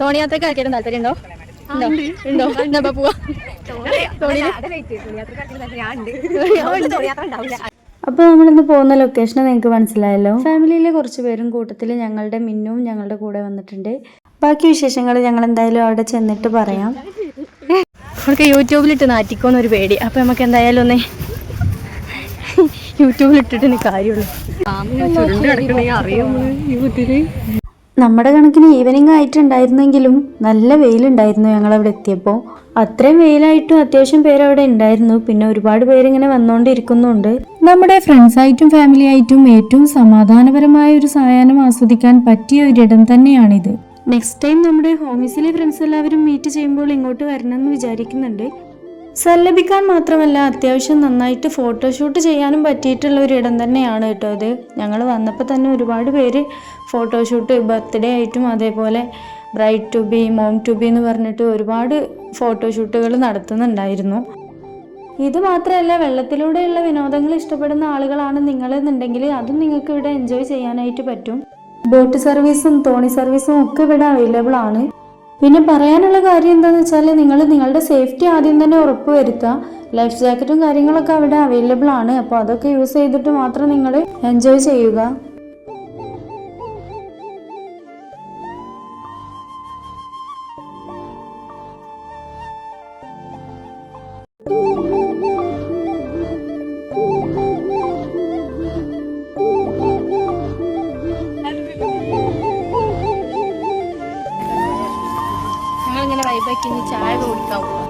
തോണിയാത്രക്ക് ആർക്കെങ്കിലും താല്പര്യം ഉണ്ടോ? ഉണ്ടോ. എന്നാ അപ്പൊ പോവാ? അപ്പോൾ നമ്മളിന്ന് പോകുന്ന ലൊക്കേഷൻ നിങ്ങൾക്ക് മനസ്സിലായല്ലോ. ഫാമിലിയിലെ കുറച്ച് പേരും കൂട്ടത്തിൽ ഞങ്ങളുടെ മിന്നും ഞങ്ങളുടെ കൂടെ വന്നിട്ടുണ്ട്. ബാക്കി വിശേഷങ്ങൾ ഞങ്ങൾ എന്തായാലും അവിടെ ചെന്നിട്ട് പറയാം. അവർക്ക് യൂട്യൂബിലിട്ട് നാറ്റിക്കോന്നൊരു പേടി. അപ്പൊ നമുക്ക് എന്തായാലും ഒന്ന് യൂട്യൂബിലിട്ടിട്ട് കാര്യമുള്ളൂ. നമ്മുടെ കണക്കിന് ഈവനിങ് ആയിട്ടുണ്ടായിരുന്നെങ്കിലും നല്ല വെയിലുണ്ടായിരുന്നു ഞങ്ങൾ അവിടെ എത്തിയപ്പോൾ. അത്രയും വെയിലായിട്ടും അത്യാവശ്യം പേര് അവിടെ ഉണ്ടായിരുന്നു. പിന്നെ ഒരുപാട് പേരിങ്ങനെ വന്നുകൊണ്ടിരിക്കുന്നുണ്ട് നമ്മുടെ ഫ്രണ്ട്സായിട്ടും ഫാമിലി ആയിട്ടും ഏറ്റവും സമാധാനപരമായ ഒരു സായാഹ്നം ആസ്വദിക്കാൻ പറ്റിയ ഒരിടം തന്നെയാണിത്. നെക്സ്റ്റ് ടൈം നമ്മുടെ ഹോമീസിലെ ഫ്രണ്ട്സ് എല്ലാവരും മീറ്റ് ചെയ്യുമ്പോൾ ഇങ്ങോട്ട് വരണമെന്ന് വിചാരിക്കുന്നുണ്ട്. സല്ലപിക്കാൻ മാത്രമല്ല അത്യാവശ്യം നന്നായിട്ട് ഫോട്ടോഷൂട്ട് ചെയ്യാനും പറ്റിയിട്ടുള്ള ഒരു ഇടം തന്നെയാണ് കേട്ടോ അത്. ഞങ്ങൾ വന്നപ്പോൾ തന്നെ ഒരുപാട് പേര് ഫോട്ടോഷൂട്ട് ബർത്ത്ഡേ ആയിട്ടും അതേപോലെ bride to be mom to be എന്ന് പറഞ്ഞിട്ട് ഒരുപാട് ഫോട്ടോഷൂട്ടുകൾ നടത്തുന്നുണ്ടായിരുന്നു. ഇത് മാത്രമല്ല വെള്ളത്തിലൂടെയുള്ള വിനോദങ്ങൾ ഇഷ്ടപ്പെടുന്ന ആളുകളാണ് നിങ്ങളെന്നുണ്ടെങ്കിൽ അതും നിങ്ങൾക്ക് ഇവിടെ എൻജോയ് ചെയ്യാനായിട്ട് പറ്റും. ബോട്ട് സർവീസും തോണി സർവീസും ഒക്കെ ഇവിടെ അവൈലബിൾ ആണ്. പിന്നെ പറയാനുള്ള കാര്യം എന്താണെന്ന് വെച്ചാൽ നിങ്ങൾ നിങ്ങളുടെ സേഫ്റ്റി ആദ്യം തന്നെ ഉറപ്പ് വരുത്തുക ലൈഫ് ജാക്കറ്റും കാര്യങ്ങളൊക്കെ അവിടെ അവൈലബിൾ ആണ്. അപ്പോൾ അതൊക്കെ യൂസ് ചെയ്തിട്ട് മാത്രം നിങ്ങൾ എൻജോയ് ചെയ്യുക. बाइक किन्नी चाय रोड का हुआ